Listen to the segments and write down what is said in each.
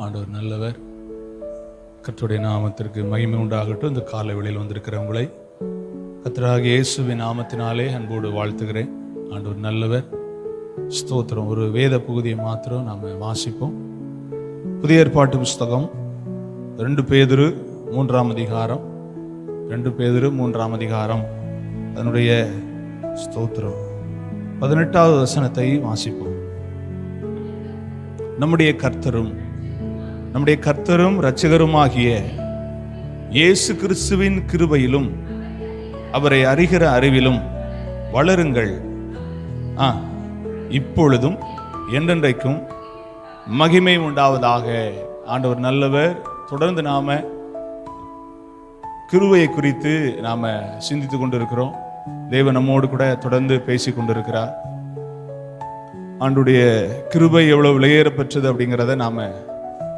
ஆண்டவர் நல்லவர். கற்றுடைய நாமத்திற்கு மகிமை உண்டாகட்டும். இந்த காலை வெளியில் வந்திருக்கிறவங்களை கர்த்தராக இயேசுவின் நாமத்தினாலே அன்போடு வாழ்த்துகிறேன். ஆண்டவர் நல்லவர். ஸ்தோத்திரம். ஒரு வேத பகுதியை மாத்திரம் நாம் வாசிப்போம். புதிய ஏற்பாட்டு புஸ்தகம் ரெண்டு பேதிரு மூன்றாம் அதிகாரம் ரெண்டு பேதிரு மூன்றாம் அதிகாரம். அதனுடைய ஸ்தோத்திரம். பதினெட்டாவது வசனத்தை வாசிப்போம். நம்முடைய கர்த்தரும் நம்முடைய கர்த்தரும் இரட்சகருமாகிய இயேசு கிறிஸ்துவின் கிருபையிலும் அவரை அறிகிற அறிவிலும் வளருங்கள். ஆ இப்பொழுதும் என்றென்றைக்கும் மகிமை உண்டாவதாக. ஆண்டவர் நல்லவர். தொடர்ந்து நாம கிருவையை குறித்து நாம சிந்தித்து கொண்டிருக்கிறோம். தேவன் நம்மோடு கூட தொடர்ந்து பேசி கொண்டிருக்கிறார். ஆண்டுடைய கிருபை எவ்வளோ விலையேறப்பெற்றது அப்படிங்கிறத நாம்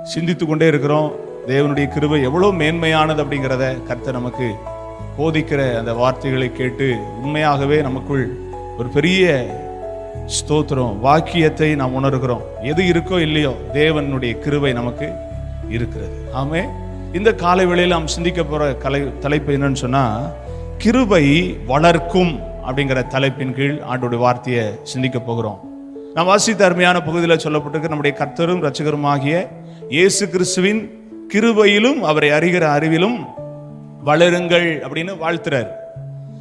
சிந்தித்து கொண்டே இருக்கிறோம். தேவனுடைய கிருபை எவ்வளோ மேன்மையானது அப்படிங்கிறத கர்த்தர் நமக்கு போதிக்கிற அந்த வார்த்தைகளை கேட்டு உண்மையாகவே நமக்குள் ஒரு பெரிய ஸ்தோத்திரம் வாக்கியத்தை நாம் உணர்கிறோம். எது இருக்கோ இல்லையோ தேவனுடைய கிருவை நமக்கு இருக்கிறது. ஆமே. இந்த காலை வேளையில் நாம் சிந்திக்க போற கலை தலைப்பு என்னன்னு சொன்னா கிருபை வளர்க்கும் அப்படிங்கிற தலைப்பின் கீழ் ஆண்டோடைய வார்த்தையை சிந்திக்க போகிறோம். நாம் வாசித்த அருமையான பகுதியில் சொல்லப்பட்டிருக்க நம்முடைய கர்த்தரும் ரசிகருமாகிய இயேசு கிறிஸ்துவின் கிருபையிலும் அவரை அறிகிற அறிவிலும் வளருங்கள் அப்படின்னு வாழ்த்துறார்.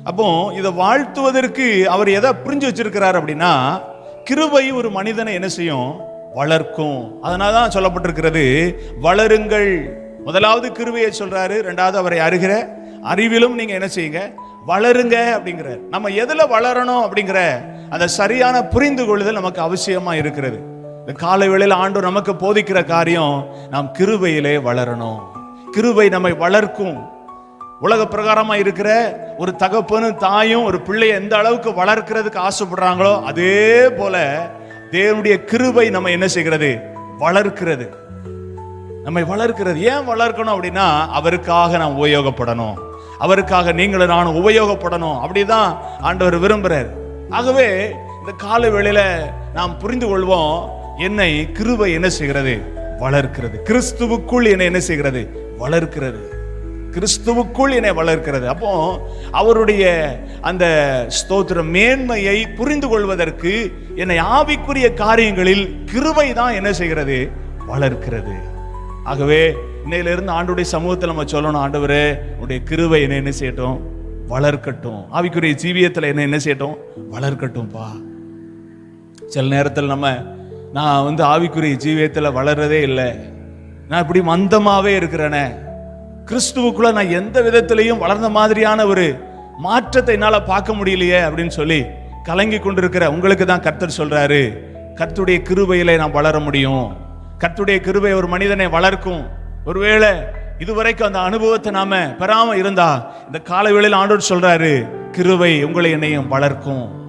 அப்போ இதை வாழ்த்துவதற்கு அவர் எதை புரிஞ்சு வச்சிருக்கிறார் அப்படின்னா கிருபை ஒரு மனிதனை என்ன செய்யும்? வளர்க்கும். அதனால தான் சொல்லப்பட்டிருக்கிறது வளருங்கள். முதலாவது கிருபையை சொல்றாரு ரெண்டாவது அவரை அறிகிற அறிவிலும் நீங்க என்ன செய்யுங்க? வளருங்க அப்படிங்கிறார். நம்ம எதுல வளரணும் அப்படிங்கிற அந்த சரியான புரிந்து கொள்ளுதல் நமக்கு அவசியமா இருக்கிறது. இந்த காலை வேளையில் ஆண்டு நமக்கு போதிக்கிற காரியம் நாம் கிருபையிலே வளரணும். கிருபை நம்மை வளர்க்கும். உலக பிரகாரமா இருக்கிற ஒரு தகப்பனும் தாயும் ஒரு பிள்ளையை எந்த அளவுக்கு வளர்க்கிறதுக்கு ஆசைப்படுறாங்களோ அதே போல தேவனுடைய கிருபை நம்ம என்ன செய்கிறது? வளர்க்கிறது. நம்மை வளர்க்கிறது. ஏன் வளர்க்கணும் அப்படின்னா அவருக்காக நாம் உபயோகப்படணும். அவருக்காக நீங்களும் நானும் உபயோகப்படணும். அப்படிதான் ஆண்டவர் விரும்புறார். ஆகவே இந்த கால வேளையில நாம் புரிந்து கொள்வோம் என்னை கிருபை என்ன செய்கிறது? வளர்க்கிறது. கிறிஸ்துவுக்குள் என்னை என்ன செய்கிறது? வளர்க்கிறது. கிறிஸ்துவுக்குள் என்னை வளர்க்கிறது. அப்போ அவருடைய அந்த ஸ்தோத்திர மேன்மையை புரிந்து கொள்வதற்கு என்னை ஆவிக்குரிய காரியங்களில் கிருவை தான் என்ன செய்கிறது? வளர்க்கிறது. ஆகவே இன்னையிலிருந்து ஆண்டுடைய சமூகத்தில் நம்ம சொல்லணும் ஆண்டவர் உடைய கிருவை என்ன என்ன செய்யட்டும்? வளர்க்கட்டும். ஆவிக்குரிய ஜீவியத்தில் என்ன என்ன செய்யட்டும்? வளர்க்கட்டும்பா. சில நேரத்தில் நம்ம நான் வந்து ஆவிக்குரிய ஜீவியத்தில் வளர்றதே இல்லை. நான் இப்படி மந்தமாகவே இருக்கிறேனே. கிறிஸ்துவுக்குள்ள நான் எந்த விதத்திலையும் வளர்ந்த மாதிரியான ஒரு மாற்றத்தை என்னால் பார்க்க முடியலையே அப்படின்னு சொல்லி கலங்கி கொண்டிருக்கிற உங்களுக்கு தான் கர்த்தர் சொல்றாரு. கர்த்துடைய கிருபையிலே நான் வளர முடியும். கர்த்துடைய கிருபை ஒரு மனிதனை வளர்க்கும். ஒருவேளை இதுவரைக்கும் அந்த அனுபவத்தை நாம பெறாம இருந்தா இந்த காலவேளையில் ஆண்டோர் சொல்றாரு கிருவை உங்களை என்னையும் வளர்க்கும்.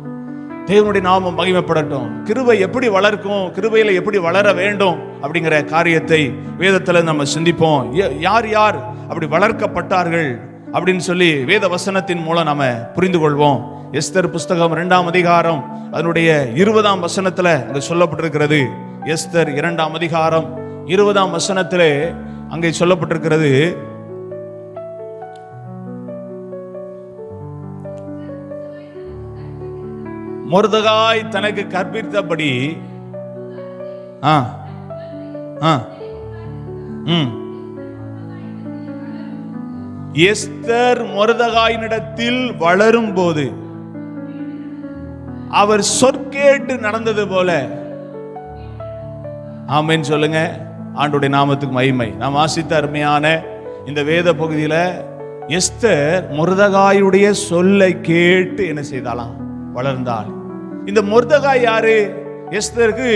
தேவனுடைய நாமம் மகிமைப்படட்டும். கிருபை எப்படி வளர்க்கும் கிருபையில எப்படி வளர வேண்டும் அப்படிங்கிற காரியத்தை வேதத்துல நம்ம சிந்திப்போம். யார் யார் அப்படி வளர்க்கப்பட்டார்கள் அப்படின்னு சொல்லி வேத வசனத்தின் மூலம் நாம புரிந்து கொள்வோம். எஸ்தர் புஸ்தகம் இரண்டாம் அதிகாரம் அதனுடைய இருபதாம் வசனத்துல அங்கே சொல்லப்பட்டிருக்கிறது. எஸ்தர் இரண்டாம் அதிகாரம் இருபதாம் வசனத்திலே அங்கே சொல்லப்பட்டிருக்கிறது முருதகாய் தனக்கு கற்பித்தபடி ஆ ஆ ம். எஸ்தர் முருதகாயினிடத்தில் வளரும் போது அவர் சொற்கேட்டு நடந்தது போல. ஆமைன்னு சொல்லுங்க. ஆண்டுடைய நாமத்துக்கு மகிமை. நாம் வாசித்த அருமையான இந்த வேத பகுதியில் எஸ்தர் முருதகாயுடைய சொல்லை கேட்டு என்ன செய்தாலாம்? வளர்ந்தாள் இந்த முர்தகா யாரு? எஸ்தருக்கு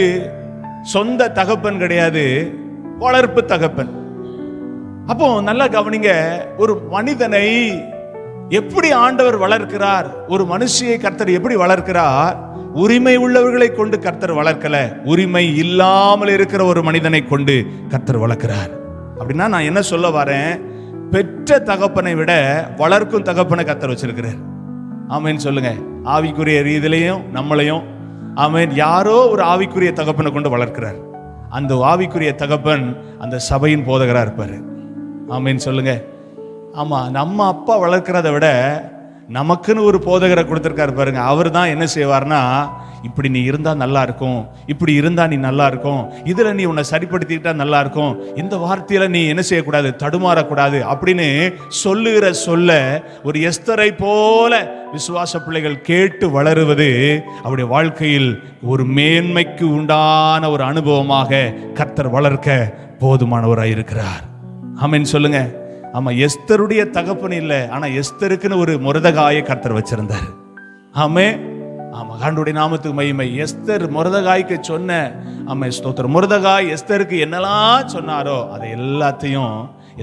சொந்த தகப்பன் கிடையாது வளர்ப்பு தகப்பன். அப்போ நல்லா கவனிங்க ஒரு மனிதனை எப்படி ஆண்டவர் வளர்க்கிறார்? ஒரு மனுஷியை கர்த்தர் எப்படி வளர்க்கிறார்? உரிமை உள்ளவர்களை கொண்டு கர்த்தர் வளர்க்கல உரிமை இல்லாமல் இருக்கிற ஒரு மனிதனை கொண்டு கர்த்தர் வளர்க்கிறார். அப்படின்னா நான் என்ன சொல்ல வரேன்? பெற்ற தகப்பனை விட வளர்க்கும் தகப்பனை கர்த்தர் வச்சிருக்கிறார். ஆமேன்னு சொல்லுங்க. ஆவிக்குரிய ரீதியிலையும் நம்மளையும் ஆமேன். யாரோ ஒரு ஆவிக்குரிய தகப்பனை கொண்டு வளர்க்கிறார். அந்த ஆவிக்குரிய தகப்பன் அந்த சபையின் போதகராக இருப்பார். ஆமேன்னு சொல்லுங்க. ஆமாம் நம்ம அப்பா வளர்க்கிறத விட நமக்குன்னு ஒரு போதகரை கொடுத்துருக்காரு பாருங்க. அவர் தான் என்ன செய்வார்னா இப்படி நீ இருந்தால் நல்லா இருக்கும். இப்படி இருந்தால் நீ நல்லா இருக்கும். இதில் நீ உன்னை சரிப்படுத்திக்கிட்டா நல்லா இருக்கும். இந்த வார்த்தையில் நீ என்ன செய்யக்கூடாது? தடுமாறக்கூடாது. அப்படின்னு சொல்லுகிற சொல்ல ஒரு எஸ்தரை போல விசுவாச பிள்ளைகள் கேட்டு வளருவது அவருடைய வாழ்க்கையில் ஒரு மேன்மைக்கு உண்டான ஒரு அனுபவமாக கர்த்தர் வளர்க்க போதுமானவராக இருக்கிறார் ஆமென் சொல்லுங்கள் ஆமா எஸ்தருடைய தகப்பன் இல்லை ஆனா எஸ்தருக்குன்னு ஒரு முரதகாயை கர்த்தர் வச்சிருந்தார். ஆமே ஆமா ஆண்டுடைய நாமத்துக்கு மகிமை. எஸ்தர் முரதகாய்க்கு சொன்ன ஆமா ஸ்தோத்திரம். முரதகாய் எஸ்தருக்கு என்னெல்லாம் சொன்னாரோ அதை எல்லாத்தையும்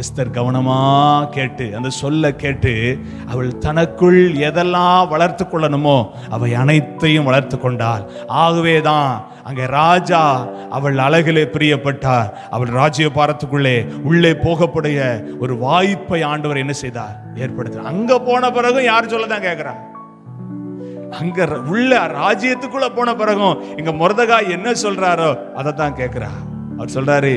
எஸ்தர் கவனமா கேட்டு அந்த சொல்ல கேட்டு அவள் தனக்குள் எதெல்லாம் வளர்த்து கொள்ளணுமோ அவை அனைத்தையும் வளர்த்து கொண்டாள். ஆகவே தான் அங்கே ராஜா அவள் அழகிலே பிரியப்பட்டார். அவள் ராஜ்ய பாரத்துக்குள்ளே உள்ளே போகக்கூடிய ஒரு வாய்ப்பை ஆண்டவர் என்ன செய்தார்? ஏற்படுத்த அங்க போன பிறகும் யார் சொல்லதான் கேட்கிறா அங்க உள்ள ராஜ்யத்துக்குள்ள போன பிறகும் இங்க முரதகா என்ன சொல்றாரோ அதை தான் கேட்கிறா அவர் சொல்றாரு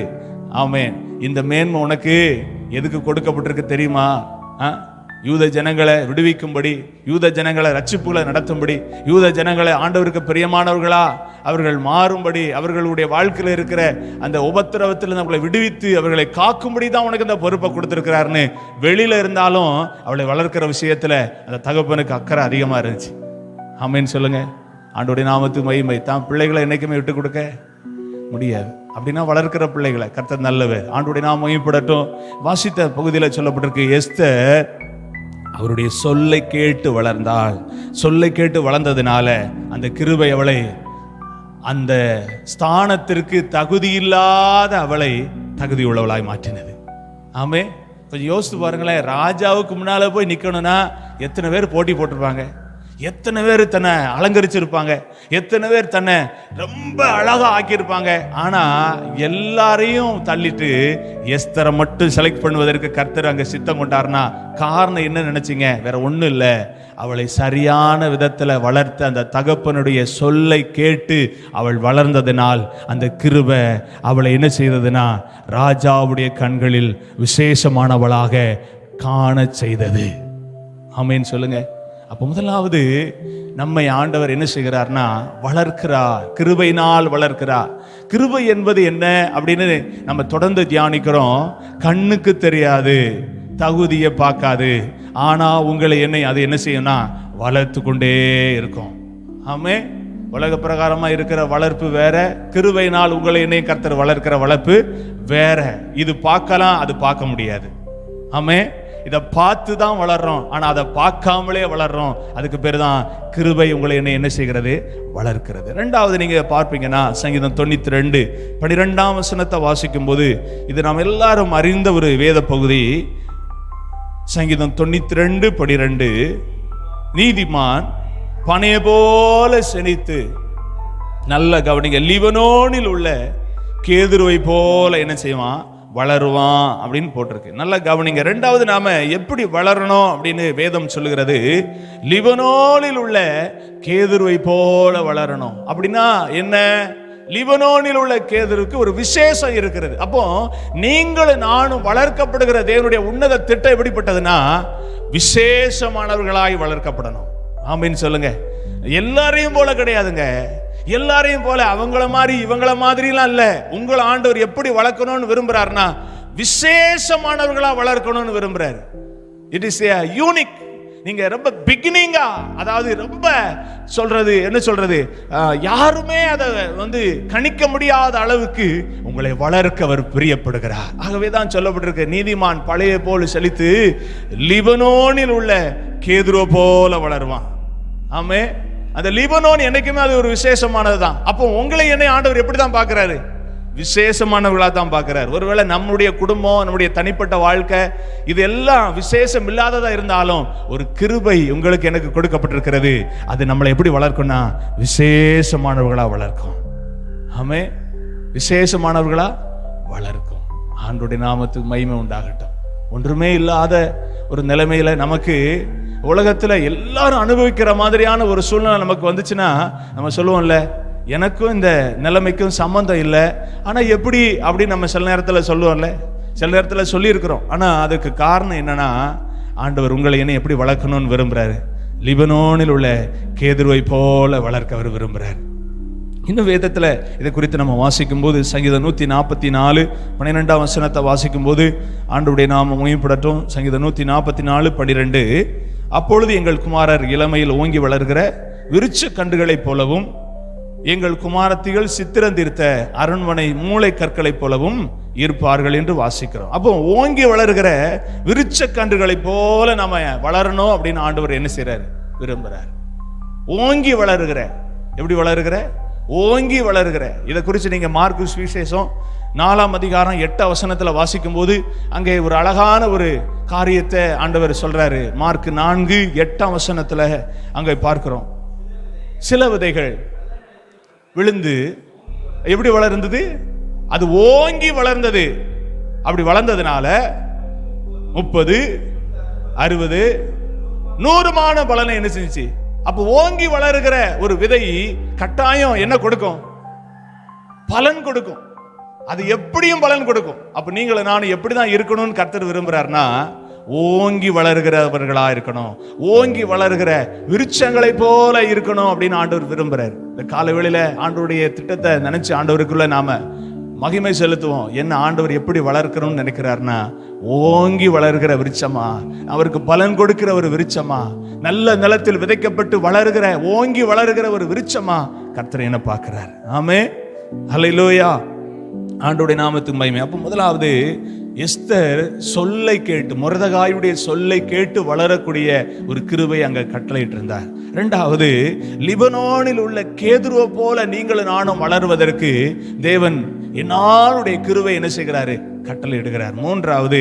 ஆமேன். இந்த மேன்மை உனக்கு எதுக்கு கொடுக்கப்பட்டிருக்கு தெரியுமா? ஆ? யூத ஜனங்களை விடுவிக்கும்படி யூத ஜனங்களை ரட்சிப்புகளை நடத்தும்படி யூத ஜனங்களை ஆண்டவருக்கு பிரியமானவர்களா அவர்கள் மாறும்படி அவர்களுடைய வாழ்க்கையில் இருக்கிற அந்த உபத்திரவத்தில் நம்மளை விடுவித்து அவர்களை காக்கும்படி தான் உனக்கு இந்த பொறுப்பை கொடுத்துருக்கிறாருன்னு வெளியில இருந்தாலும் அவளை வளர்க்கிற விஷயத்துல அந்த தகப்பனுக்கு அக்கறை அதிகமா இருந்துச்சு. ஆமென்னு சொல்லுங்க. ஆண்டோடைய நாமத்து மகிமை. தான் பிள்ளைகளை என்னைக்குமே விட்டு கொடுக்க முடியாது. அப்படின்னா வளர்க்கிற பிள்ளைகளை கர்த்தர் நல்லவர். ஆண்டுடைய நாம் மையப்படட்டும் வாசித்த பகுதியில் சொல்லப்பட்டிருக்கு எஸ்தர் அவருடைய சொல்லை கேட்டு வளர்ந்தாள். சொல்லை கேட்டு வளர்ந்ததுனால அந்த கிருபை அவளை அந்த ஸ்தானத்திற்கு தகுதி இல்லாத அவளை தகுதி உள்ளவளாய் மாற்றினது. ஆமே கொஞ்சம் யோசித்து பாருங்களேன் ராஜாவுக்கு முன்னால போய் நிக்கணும்னா எத்தனை பேர் போட்டி போட்டிருப்பாங்க? எத்தனை பேர் தன்னை அலங்கரிச்சிருப்பாங்க? எத்தனை பேர் தன்னை ரொம்ப அழகா ஆக்கியிருப்பாங்க? ஆனால் எல்லாரையும் தள்ளிட்டு எஸ்தரை மட்டும் செலக்ட் பண்ணுவதற்கு கர்த்தர் அங்கே சித்தம் கொண்டார்னா காரணம் என்ன நினச்சிங்க? வேற ஒன்றும் இல்லை. அவளை சரியான விதத்தில் வளர்த்த அந்த தகப்பனுடைய சொல்லை கேட்டு அவள் வளர்ந்ததினால் அந்த கிருபை அவளை என்ன செய்ததுன்னா ராஜாவுடைய கண்களில் விசேஷமானவளாக காண செய்தது. ஆமென் சொல்லுங்கள் அப்போ முதலாவது நம்மை ஆண்டவர் என்ன செய்கிறார்னா வளர்க்கிறார். கிருபையினால் வளர்க்கிறார். கிருபை என்பது என்ன அப்படின்னு நம்ம தொடர்ந்து தியானிக்கிறோம். கண்ணுக்கு தெரியாது தகுதியை பார்க்காது. ஆனால் உங்களை என்னை அது என்ன செய்யும்னா வளர்த்து கொண்டே இருக்கும். ஆமே. உலக பிரகாரமாக இருக்கிற வளர்ப்பு வேற கிருபையினால் உங்களை என்னை கர்த்தர் வளர்க்கிற வளர்ப்பு வேற. இது பார்க்கலாம் அது பார்க்க முடியாது. ஆமே. இதை பார்த்து தான் வளர்றோம். ஆனால் அதை பார்க்காமலே வளர்றோம். அதுக்கு பேர் தான் கிருபை உங்களை என்ன என்ன செய்கிறது? வளர்க்கிறது. ரெண்டாவது நீங்கள் பார்ப்பீங்கன்னா சங்கீதம் தொண்ணூற்றி ரெண்டு பனிரெண்டாம் வசனத்தை வாசிக்கும் போது இது நாம் எல்லாரும் அறிந்த ஒரு வேத பகுதி. சங்கீதம் தொண்ணூற்றி ரெண்டு பனிரெண்டு நீதிமான் பனைய போல செணித்து நல்ல கவனிங்க லிவனோனில் உள்ள கேதுருவை போல என்ன செய்வான்? வளருவான் அப்படின்னு போட்டிருக்கு. நல்ல கவனிங்க. ரெண்டாவது நாம எப்படி வளரணும் அப்படின்னு வேதம் சொல்லுகிறது லிபனோனில் உள்ள கேதுருவை போல வளரணும். அப்படின்னா என்ன? லிபனோனில் உள்ள கேதுருக்கு ஒரு விசேஷம் இருக்கிறது. அப்போ நீங்களும் நானும் வளர்க்கப்படுகிற தேவனுடைய உன்னத திட்டம் எப்படிப்பட்டதுன்னா விசேஷமானவர்களாய் வளர்க்கப்படணும். அப்படின்னு சொல்லுங்க. எல்லாரையும் போல கிடையாதுங்க. எல்லாரையும் போல அவங்கள மாதிரி இவங்கள மாதிரிலாம் இல்லை. உங்களை ஆண்டவர் எப்படி வளர்க்கணும்னு விரும்புகிறாருன்னா விசேஷமானவர்களா வளர்க்கணும்னு விரும்புறாரு. இட் இஸ் ஏ யூனிக் நீங்க ரொம்ப பிகினிங்கா அதாவது ரொம்ப சொல்றது என்ன சொல்றது? யாருமே அதை வந்து கணிக்க முடியாத அளவுக்கு உங்களை வளர்க்க அவர் பிரியப்படுகிறார். ஆகவே தான் சொல்லப்பட்டிருக்க நீதிமான் பழைய போல் செழித்து லிபனோனில் உள்ள கேதுரோ போல வளருவான். ஆமே அந்த லிபனோன் என்னைக்குமே அது ஒரு விசேஷமானது தான் அப்போ உங்களை என்னை ஆண்டவர் எப்படி தான் பார்க்குறாரு? விசேஷமானவர்களாக தான் பார்க்குறாரு. ஒருவேளை நம்முடைய குடும்பம் நம்முடைய தனிப்பட்ட வாழ்க்கை இது எல்லாம் விசேஷம் இல்லாததாக இருந்தாலும் ஒரு கிருபை உங்களுக்கு எனக்கு கொடுக்கப்பட்டிருக்கிறது. அது நம்மளை எப்படி வளர்க்கும்னா விசேஷமானவர்களாக வளர்க்கும். ஆமே விசேஷமானவர்களாக வளர்க்கும். ஆண்டுடைய நாமத்துக்கு மகிமை உண்டாகட்டும். ஒன்றுமே இல்லாத ஒரு நிலைமையில் நமக்கு உலகத்தில் எல்லாரும் அனுபவிக்கிற மாதிரியான ஒரு சூழ்நிலை நமக்கு வந்துச்சுன்னா நம்ம சொல்லுவோம்ல எனக்கும் இந்த நிலைமைக்கும் சம்மந்தம் இல்லை. ஆனால் எப்படி அப்படின்னு நம்ம சில நேரத்தில் சொல்லுவோம்ல சில நேரத்தில் சொல்லியிருக்கிறோம். ஆனால் அதுக்கு காரணம் என்னன்னா ஆண்டவர் உங்களை என்ன எப்படி வளர்க்கணும்னு விரும்புகிறாரு லிபனோனில் உள்ள கேதுருவை போல வளர்க்க அவர் விரும்புகிறார் இன்னும் வேதத்தில் இதை குறித்து நம்ம வாசிக்கும் போது சங்கீதம் நூற்றி நாற்பத்தி நாலு பன்னிரெண்டாம் வசனத்தை வாசிக்கும் போது ஆண்டுடைய நாம முயப்படட்டும் சங்கீதம் நூற்றி நாற்பத்தி நாலு பன்னிரெண்டு அப்பொழுது எங்கள் குமாரர் இளமையில் ஓங்கி வளர்கிற விருட்ச கண்டுகளைப் போலவும் எங்கள் குமாரத்திகள் சித்திரந்திருத்த அரண்மனை மூளை கற்களைப் போலவும் இருப்பார்கள் என்று வாசிக்கிறோம். அப்போ ஓங்கி வளர்கிற விருட்ச கன்றுகளைப் போல நம்ம வளரணும் அப்படின்னு ஆண்டவர் என்ன செய்றாரு? விரும்புகிறார் ஓங்கி வளருகிற எப்படி வளருகிற? ஓங்கி வளருகிற. இதை குறித்து நீங்கள் மார்க்கு சுவிசேஷம் நாலாம் அதிகாரம் எட்டு அவசனத்தில் வாசிக்கும் போது அங்கே ஒரு அழகான ஒரு காரியத்தை ஆண்டவர் சொல்றாரு. மார்க் நான்கு எட்டாம் வசனத்தில் அங்கே பார்க்கிறோம். சில விதைகள் விழுந்து எப்படி வளர்ந்தது? அது ஓங்கி வளர்ந்தது. அப்படி வளர்ந்ததுனால முப்பது அறுபது நூறுமான பலனை என்ன செஞ்சுச்சு? அப்ப ஓங்கி வளருகிற ஒரு விதை கட்டாயம் என்ன கொடுக்கும்? பலன் கொடுக்கும். அது எப்படியும் பலன் கொடுக்கும். அப்ப நீங்களும் நானும் எப்படிதான் இருக்கணும்னு கர்த்தர் விரும்புகிறாருன்னா ஓங்கி வளர்கிறவர்களா இருக்கணும். ஓங்கி வளர்கிற விருட்சங்களை போல இருக்கணும் அப்படின்னு ஆண்டவர் விரும்புறாரு. இந்த காலவேளையில ஆண்டவருடைய திட்டத்தை நினைச்சு ஆண்டவருக்குள்ள நாம மகிமை செலுத்துவோம். என்ன ஆண்டவர் எப்படி வளர்க்கணும்னு நினைக்கிறாருன்னா ஓங்கி வளர்கிற விருட்சமா அவருக்கு பலன் கொடுக்கிற ஒரு விருட்சமா நல்ல நிலத்தில் விதைக்கப்பட்டு வளர்கிற ஓங்கி வளர்கிற ஒரு விருட்சமா கர்த்தர் என்ன பார்க்கிறார். ஆமே லோயா ஆண்டுடைய நாமத்துக்கு மகிமை. அப்போ முதலாவது எஸ்தர் சொல்லை கேட்டு முரதகாயுடைய சொல்லை கேட்டு வளரக்கூடிய ஒரு கிருவை அங்க கட்டளையிட்டு இருந்தார் ரெண்டாவது லிபனோனில் உள்ள கேதுருவை போல நீங்களும் நானும் வளருவதற்கு தேவன் என்னாருடைய கிருவை என்ன செய்கிறாரு? கட்டளை இடுகிறார் மூன்றாவது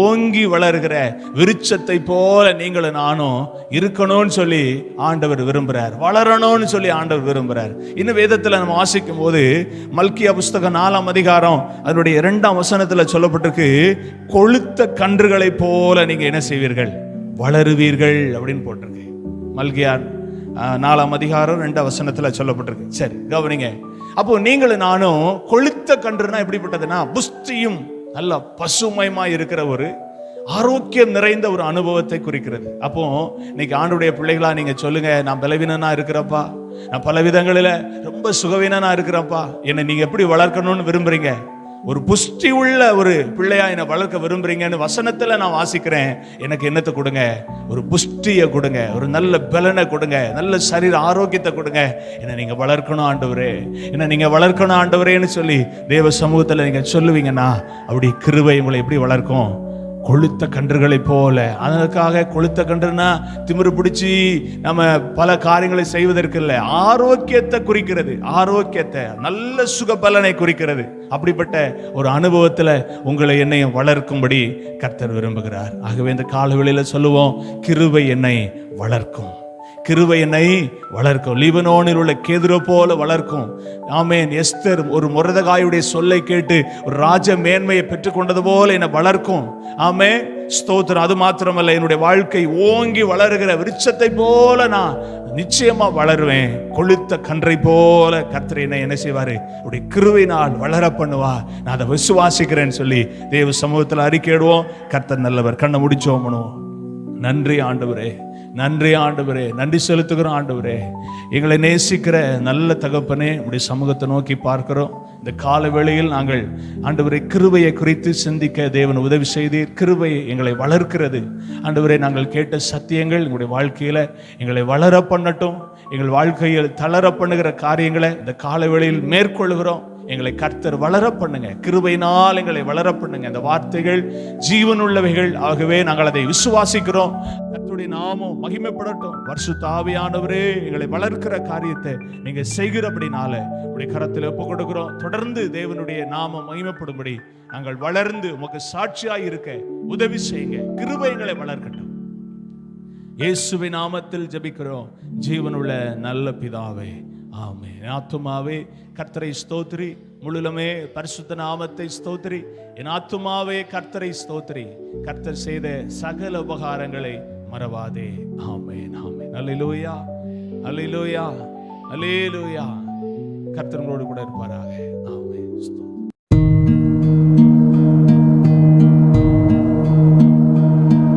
ஓங்கி வளர்கிற விருட்சத்தை போல நீங்களும் நானும் இருக்கணும்னு சொல்லி ஆண்டவர் விரும்புகிறார் வளரணும்னு சொல்லி ஆண்டவர் விரும்புகிறார் இன்னும் வேதத்தில் நம்ம வாசிக்கும் போது மல்கியா புஸ்தகம் நாலாம் அதிகாரம் அதனுடைய இரண்டாம் வசனத்தில் சொல்லப்பட்டிருக்கு கொளுத்த கன்றுகளை போல நீங்கள் என்ன செய்வீர்கள்? வளருவீர்கள் அப்படின்னு போட்டிருக்கு. மல்கியார் நாலாம் அதிகாரம் ரெண்டாம் வசனத்தில் சொல்லப்பட்டிருக்கு. சரி கவனிங்க. அப்போ நீங்களும் நானும் கொளுத்த கன்றுனா எப்படிப்பட்டதுன்னா புஷ்டியும் நல்ல பசுமையுமா இருக்கிற ஒரு ஆரோக்கியம் நிறைந்த ஒரு அனுபவத்தை குறிக்கிறது. அப்போ இன்னைக்கு ஆண்டுடைய பிள்ளைகளா நீங்க சொல்லுங்க நான் பலவீனனா இருக்கிறப்பா? நான் பல விதங்களில் ரொம்ப சுகவீனனா இருக்கிறப்பா? என்னை நீங்க எப்படி வளர்க்கணும்னு விரும்புறீங்க? ஒரு புஷ்டி உள்ள ஒரு பிள்ளையா என்னை வளர்க்க விரும்புறீங்கன்னு வசனத்துல நான் வாசிக்கிறேன். எனக்கு என்னத்தை கொடுங்க? ஒரு புஷ்டியை கொடுங்க. ஒரு நல்ல பலனை கொடுங்க. நல்ல சரீர ஆரோக்கியத்தை கொடுங்க. என்னை நீங்க வளர்க்கணும் ஆண்டவரே. என்னை நீங்க வளர்க்கணும் ஆண்டவரேன்னு சொல்லி தேவ சமூகத்தில் நீங்க சொல்லுவீங்கன்னா அப்படி கிருவை உங்களை எப்படி வளர்க்கும்? கொளுத்த கன்றுகளை போல. அதற்காக கொளுத்த கன்றுனா திமிரு பிடிச்சி நம்ம பல காரியங்களை செய்வதற்கு இல்லை. ஆரோக்கியத்தை குறிக்கிறது. ஆரோக்கியத்தை நல்ல சுக பலனை குறிக்கிறது. அப்படிப்பட்ட ஒரு அனுபவத்துல உங்களை என்னையும் வளர்க்கும்படி கர்த்தர் விரும்புகிறார். ஆகவே இந்த காலவெளியில சொல்லுவோம் கிருபை என்னை வளர்க்கும். கிருவையனை என்னை வளர்க்கும். லீபனோனில் உள்ள கேதுரை போல வளர்க்கும். ஆமேன். எஸ்தர் ஒரு முரதகாயுடைய சொல்லை கேட்டு ஒரு ராஜ மேன்மையை பெற்றுக்கொண்டது போல என்னை வளர்க்கும். ஆமே ஸ்தோத்திரம். அது மாத்திரமல்ல என்னுடைய வாழ்க்கை ஓங்கி வளருகிற விருட்சத்தை போல நான் நிச்சயமா வளருவேன். கொளுத்த கன்றை போல கர்த்தர் என்ன செய்வாரு? உடைய கிருவினால் வளர பண்ணுவா. நான் அதை விசுவாசிக்கிறேன்னு சொல்லி தேவ சமூகத்தில் அறிக்கையிடுவோம். கர்த்தர் நல்லவர். கண்ணை முடிச்சோம் பண்ணுவோம் நன்றி ஆண்டவரே. நன்றி ஆண்டவரே நன்றி செலுத்துகிறோம் ஆண்டவரே. எங்களை நேசிக்கிற நல்ல தகப்பனே உடைய சமூகத்தை நோக்கி பார்க்கிறோம். இந்த கால வேளையில் நாங்கள் ஆண்டவரை கிருவையை குறித்து சிந்திக்க தேவன் உதவி செய்தீர். கிருவை எங்களை வளர்க்கிறது. ஆண்டவரே நாங்கள் கேட்ட சத்தியங்கள் எங்களுடைய வாழ்க்கையில எங்களை வளர பண்ணட்டும். எங்கள் வாழ்க்கையில் தளர பண்ணுகிற காரியங்களை இந்த கால வேளையில் மேற்கொள்கிறோம் எங்களை கர்த்தர் வளர பண்ணுங்க கிருபையினால் எங்களை வளர பண்ணுங்க அந்த வார்த்தைகள் ஜீவனுள்ளவைகள் ஆகவே நாங்கள் அதை விசுவாசிக்கிறோம். கர்த்தருடைய நாமம் மகிமைப்படட்டும். வருஷ தாவியானவரே எங்களை வளர்க்கிற காரியத்தை நீங்க செய்கிறபடினால உடைய கரத்தில் ஒப்பு கொடுக்கிறோம். தொடர்ந்து தேவனுடைய நாமம் மகிமைப்படும்படி நாங்கள் வளர்ந்து உமக்கு சாட்சியாக இருக்க உதவி செய்யுங்க. கிருபை எங்களை வளர்க்கட்டும். இயேசுவின் நாமத்தில் ஜெபிக்கிறோம். ஜீவனுள்ள நல்ல பிதாவே ஆமே ஆத்துமாவே கர்த்தரை ஸ்தோத்ரி முழுலமே பரிசுத்த நாமத்தை ஸ்தோத்ரி என் ஆத்துமாவே கர்த்தரை ஸ்தோத்ரி கர்த்தர் செய்த சகல உபகாரங்களை மறவாதே. ஆமென் ஆமென். அல்லேலூயா. அல்லேலூயா. அல்லேலூயா. கர்த்தர் உங்களோடு கூட இருப்பாராக.